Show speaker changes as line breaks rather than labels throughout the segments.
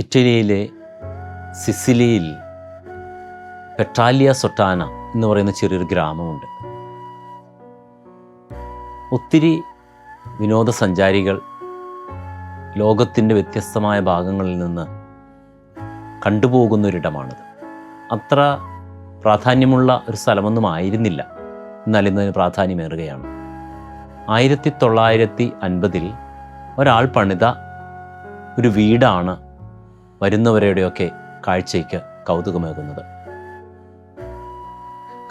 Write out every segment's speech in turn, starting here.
ഇറ്റലിയിലെ സിസിലിയിൽ പെട്രാലിയ സൊട്ടാന എന്ന് പറയുന്ന ചെറിയൊരു ഗ്രാമമുണ്ട്. ഒത്തിരി വിനോദസഞ്ചാരികൾ ലോകത്തിന്റെ വ്യത്യസ്തമായ ഭാഗങ്ങളിൽ നിന്ന് കണ്ടുപോകുന്നൊരിടമാണിത്. അത്ര പ്രാധാന്യമുള്ള ഒരു സ്ഥലമൊന്നും ആയിരുന്നില്ല. എന്നാൽ ഇന്നതിന് പ്രാധാന്യമേറുകയാണ്. ആയിരത്തി തൊള്ളായിരത്തി അൻപതിൽ ഒരാൾ പണിത ഒരു വീടാണ് വരുന്നവരുടെയൊക്കെ കാഴ്ചയ്ക്ക് കൗതുകമേകുന്നത്.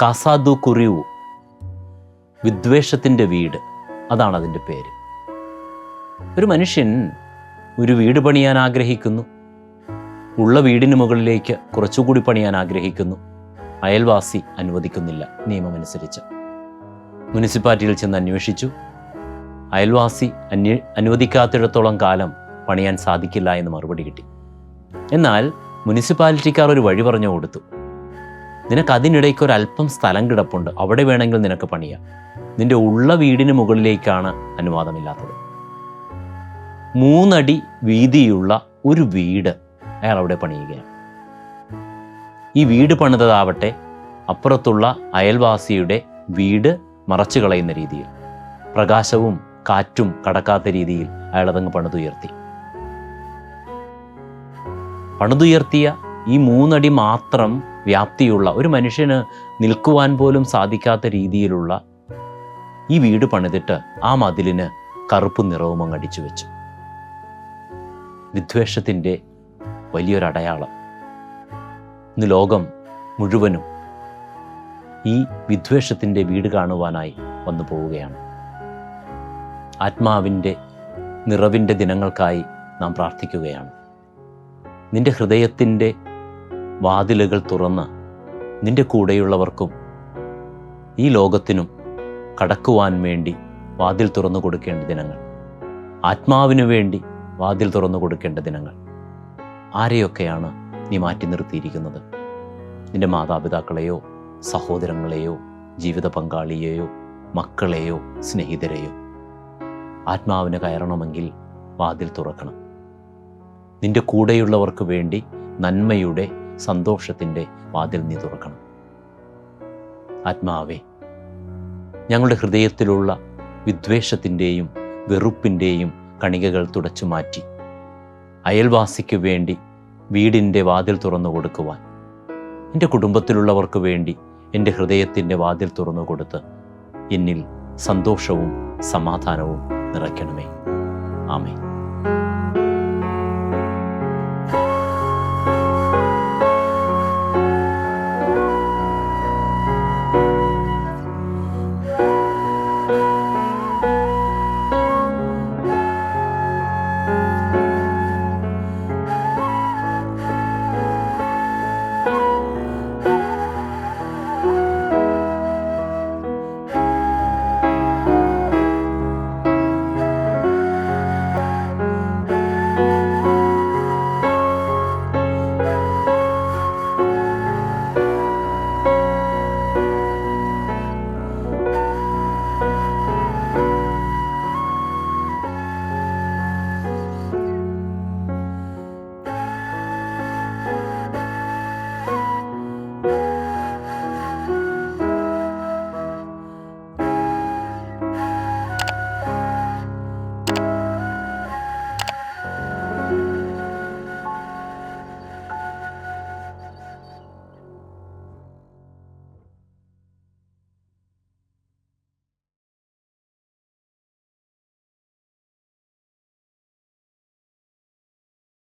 കാസാദു കുറിയു വിദ്വേഷത്തിന്റെ വീട് അതാണ് അതിന്റെ പേര്. ഒരു മനുഷ്യൻ ഒരു വീട് പണിയാൻ ആഗ്രഹിക്കുന്നു. ഉള്ള വീടിന് മുകളിലേക്ക് കുറച്ചുകൂടി പണിയാൻ ആഗ്രഹിക്കുന്നു. അയൽവാസി അനുവദിക്കുന്നില്ല നിയമമനുസരിച്ച്. മുനിസിപ്പാലിറ്റിയിൽ ചെന്ന് അന്വേഷിച്ചു. അയൽവാസി അന്വേ അനുവദിക്കാത്തിടത്തോളം കാലം പണിയാൻ സാധിക്കില്ല എന്ന് മറുപടി കിട്ടി. എന്നാൽ മുനിസിപ്പാലിറ്റിക്കാർ ഒരു വഴി പറഞ്ഞു കൊടുത്തു. നിനക്ക് അതിനിടയ്ക്ക് ഒരു അല്പം സ്ഥലം കിടപ്പുണ്ട്. അവിടെ വേണമെങ്കിൽ നിനക്ക് പണിയാം. നിന്റെ ഉള്ള വീടിന് മുകളിലേക്കാണ് അനുവാദമില്ലാത്തത്. മൂന്നടി വീതിയുള്ള ഒരു വീട് അയാൾ അവിടെ പണിയുകയാണ്. ഈ വീട് പണിതതാവട്ടെ അപ്പുറത്തുള്ള അയൽവാസിയുടെ വീട് മറച്ചു കളയുന്ന രീതിയിൽ പ്രകാശവും കാറ്റും കടക്കാത്ത രീതിയിൽ അയാൾ അതങ്ങ് പണിതുയർത്തി. പണിതുയർത്തിയ ഈ മൂന്നടി മാത്രം വ്യാപ്തിയുള്ള ഒരു മനുഷ്യന് നിൽക്കുവാൻ പോലും സാധിക്കാത്ത രീതിയിലുള്ള ഈ വീട് പണിതിട്ട് ആ മതിലിന് കറുപ്പ് നിറവും അങ്ങ് അടിച്ചു വെച്ചു. വിദ്വേഷത്തിന്റെ വലിയൊരടയാളം ഇന്ന് ലോകം മുഴുവനും ഈ വിദ്വേഷത്തിന്റെ വീട് കാണുവാനായി വന്നു പോവുകയാണ്. ആത്മാവിന്റെ നിറവിന്റെ ദിനങ്ങൾക്കായി നാം പ്രാർത്ഥിക്കുകയാണ്. നിന്റെ ഹൃദയത്തിന്റെ വാതിലുകൾ തുറന്ന് നിന്റെ കൂടെയുള്ളവർക്കും ഈ ലോകത്തിനും കടക്കുവാൻ വേണ്ടി വാതിൽ തുറന്നു കൊടുക്കേണ്ട ദിനങ്ങൾ. ആത്മാവിനു വേണ്ടി വാതിൽ തുറന്നു കൊടുക്കേണ്ട ദിനങ്ങൾ. ആരെയൊക്കെയാണ് നീ മാറ്റി നിർത്തിയിരിക്കുന്നത്? നിന്റെ മാതാപിതാക്കളെയോ സഹോദരങ്ങളെയോ ജീവിത പങ്കാളിയെയോ മക്കളെയോ സ്നേഹിതരെയോ? ആത്മാവിന് കയറണമെങ്കിൽ വാതിൽ തുറക്കണം. നിന്റെ കൂടെയുള്ളവർക്ക് വേണ്ടി നന്മയുടെ സന്തോഷത്തിന്റെ വാതിൽ നീ തുറക്കണം. ആത്മാവേ ഞങ്ങളുടെ ഹൃദയത്തിലുള്ള വിദ്വേഷത്തിന്റെയും വെറുപ്പിന്റെയും കണികകൾ തുടച്ചു മാറ്റി അയൽവാസിക്ക് വേണ്ടി വീടിന്റെ വാതിൽ തുറന്നു കൊടുക്കുവാൻ എന്റെ കുടുംബത്തിലുള്ളവർക്ക് വേണ്ടി എന്റെ ഹൃദയത്തിന്റെ വാതിൽ തുറന്നു കൊടുത്ത് എന്നിൽ സന്തോഷവും സമാധാനവും നിറയ്ക്കണമേ. ആമേ